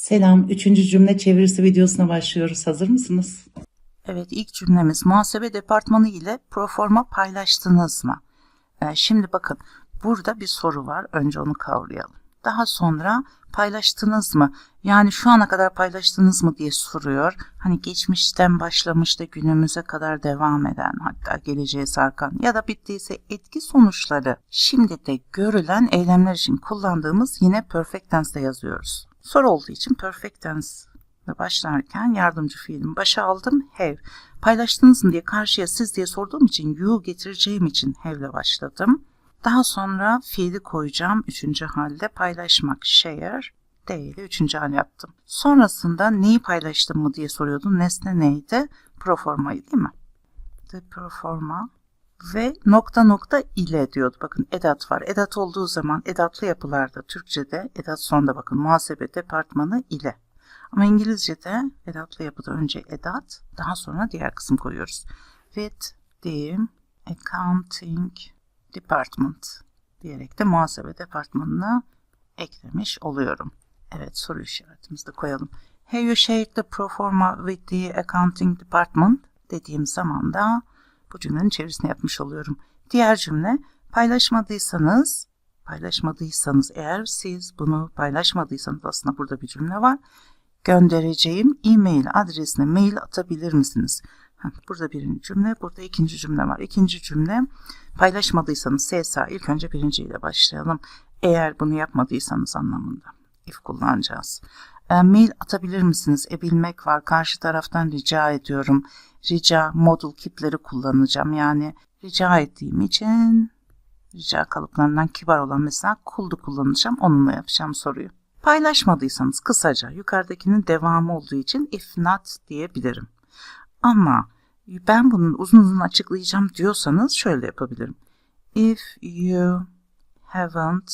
Selam, üçüncü cümle çevirisi videosuna başlıyoruz. Hazır mısınız? Evet ilk cümlemiz muhasebe departmanı ile proforma paylaştınız mı? Ee, şimdi bakın burada bir soru var. Önce onu kavrayalım. Daha sonra paylaştınız mı? Yani şu ana kadar paylaştınız mı diye soruyor. Hani geçmişten başlamış da günümüze kadar devam eden hatta geleceğe sarkan ya da bittiyse etki sonuçları şimdi de görülen eylemler için kullandığımız yine perfect tense'de yazıyoruz. Soru olduğu için perfect tense başlarken yardımcı fiilim başa aldım have. Paylaştınız mı diye karşıya siz diye sorduğum için you getireceğim için have ile başladım. Daha sonra fiili koyacağım üçüncü halde paylaşmak share değil üçüncü hal yaptım. Sonrasında neyi paylaştım mı diye soruyordum. Nesne neydi? Proformayı değil mi? The proforma ve nokta nokta ile diyordu. Bakın edat var. Edat olduğu zaman edatlı yapılarda Türkçe'de edat sonunda bakın muhasebe departmanı ile. Ama İngilizce'de edatlı yapıda önce edat daha sonra diğer kısım koyuyoruz. With the accounting department diyerek de muhasebe departmanına eklemiş oluyorum. Evet soru işaretimizi de koyalım. Have you shared the proforma with the accounting department dediğim zaman da bu cümlenin çevirisini yapmış oluyorum. Diğer cümle paylaşmadıysanız paylaşmadıysanız eğer siz bunu paylaşmadıysanız aslında burada bir cümle var. Göndereceğim e-mail adresine mail atabilir misiniz? Burada birinci cümle, burada ikinci cümle var. İkinci cümle paylaşmadıysanız SSA ilk önce birinciyle başlayalım. Eğer bunu yapmadıysanız anlamında if kullanacağız. E, mail atabilir misiniz? E bilmek var. Karşı taraftan rica ediyorum. Rica modul kipleri kullanacağım. Yani rica ettiğim için rica kalıplarından kibar olan mesela couldu kullanacağım. Onunla yapacağım soruyu. Paylaşmadıysanız kısaca yukarıdakinin devamı olduğu için if not diyebilirim. Ama ben bunun uzun uzun açıklayacağım diyorsanız şöyle yapabilirim. If you haven't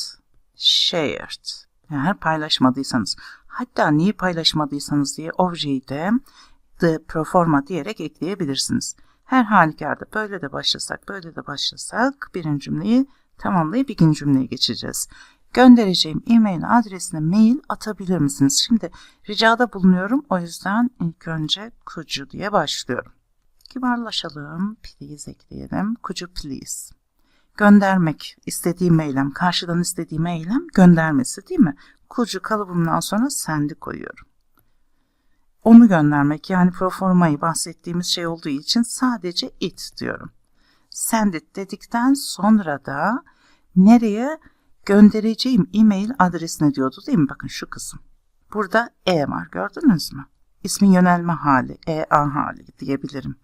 shared. Eğer paylaşmadıysanız. Hatta niye paylaşmadıysanız diye objeyi de the proforma diyerek ekleyebilirsiniz. Her halükarda böyle de başlasak böyle de başlasak birinci cümleyi tamamlayıp ikinci cümleye geçeceğiz. Göndereceğim e-mail adresine mail atabilir misiniz? Şimdi ricada bulunuyorum o yüzden ilk önce kucu diye başlıyorum. Kibarlaşalım. Please ekleyelim. Kucu please. Göndermek istediğim eylem, karşıdan istediğim eylem göndermesi değil mi? Kucu kalıbımdan sonra sendi koyuyorum. Onu göndermek yani proformayı bahsettiğimiz şey olduğu için sadece it diyorum. Send it dedikten sonra da nereye göndereceğim e-mail adresine diyordu değil mi? Bakın şu kısım. Burada e var gördünüz mü? İsmin yönelme hali, EA hali diyebilirim.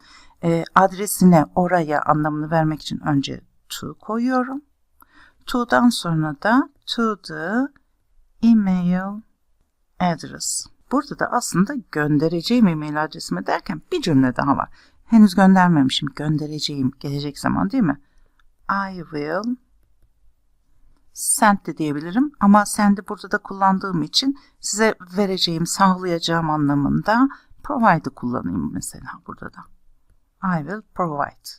E, adresine oraya anlamını vermek için önce to koyuyorum. To'dan sonra da to the email address. Burada da aslında göndereceğim e-mail adresime derken bir cümle daha var. Henüz göndermemişim. Göndereceğim. Gelecek zaman değil mi? I will send de diyebilirim ama send'i burada da kullandığım için size vereceğim, sağlayacağım anlamında provide'ı kullanayım mesela burada da. I will provide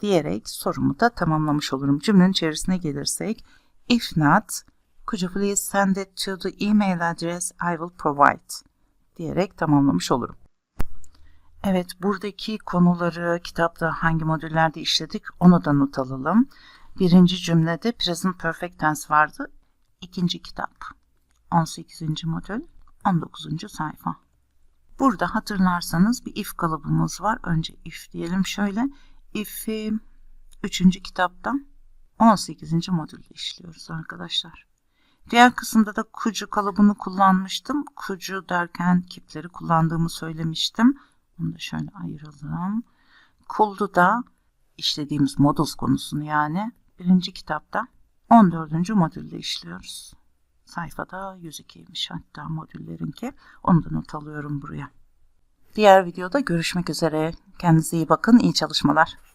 diyerek sorumu da tamamlamış olurum. Cümlenin içerisine gelirsek if not could you please send it to the email address I will provide diyerek tamamlamış olurum. Evet buradaki konuları kitapta hangi modüllerde işledik onu da not alalım. Birinci cümlede present perfect tense vardı. İkinci kitap 18. modül 19. sayfa. Burada hatırlarsanız bir if kalıbımız var. Önce if diyelim şöyle. If'i 3. kitaptan 18. modülde işliyoruz arkadaşlar. Diğer kısımda da kucu kalıbını kullanmıştım. Kucu derken kipleri kullandığımı söylemiştim. Bunu da şöyle ayıralım. Kuldu da işlediğimiz models konusunu yani birinci kitapta 14. modülde işliyoruz. Sayfada 102'ymiş hatta modüllerinki. Onu da not alıyorum buraya. Diğer videoda görüşmek üzere. Kendinize iyi bakın. İyi çalışmalar.